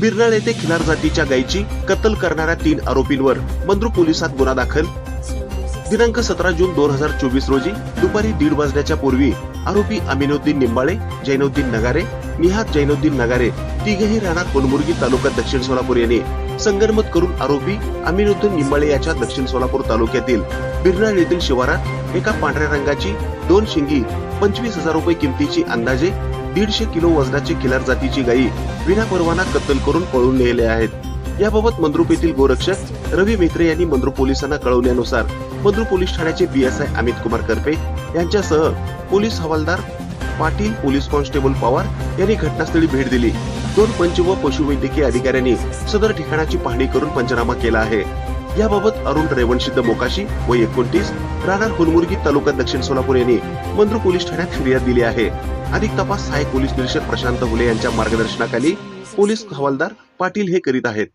बिरनाळ येथे खिलार जातीच्या गायीची कत्तल करणाऱ्या तीन आरोपींवर मंद्रू पोलिसात गुन्हा दाखल दिनांक सतरा जून दोन हजार चोवीस रोजी दुपारी दीड वाजण्याच्या पूर्वी आरोपी अमिनुद्दीन निंबाळे जैनुद्दीन नगारे निहात जैनुद्दीन नगारे तिघेही राहणार कोलमुर्गी तालुका दक्षिण सोलापूर यांनी संगनमत करून आरोपी अमिनुद्दीन निंबाळे याच्या दक्षिण सोलापूर तालुक्यातील बिरनाळ येथील शिवारात एका पांढऱ्या रंगाची दोन शिंगी पंचवीस हजार रुपये किमतीची अंदाजे दीडशे किलो वजनाची खिलार जातीची गायी विनापरवाना कत्तल करून पळून नेले आहेत. याबाबत मंद्रुप येथील गोरक्षक रवी मेत्रे यांनी मंद्रुप पोलिसांना कळवल्यानुसार मंद्रुप पोलीस ठाण्याचे पीएसआय अमित कुमार करपे यांच्यासह पोलीस हवालदार पाटील पोलीस कॉन्स्टेबल पवार यांनी घटनास्थळी भेट दिली. दोन पंच व पशुवैद्यकीय अधिकाऱ्यांनी सदर ठिकाणाची पाहणी करून पंचनामा केला आहे. याबाबत अरुण रेवणसिद्ध मोकाशी व एकोणतीस राहणार हुलमुर्गी तालुका दक्षिण सोलापूर यांनी मंद्रू पोलीस ठाण्यात फिर्याद दिली आहे. अधिक तपास सहाय्यक पोलीस निरीक्षक प्रशांत हुले यांच्या मार्गदर्शनाखाली पोलीस हवालदार पाटील हे करीत आहेत.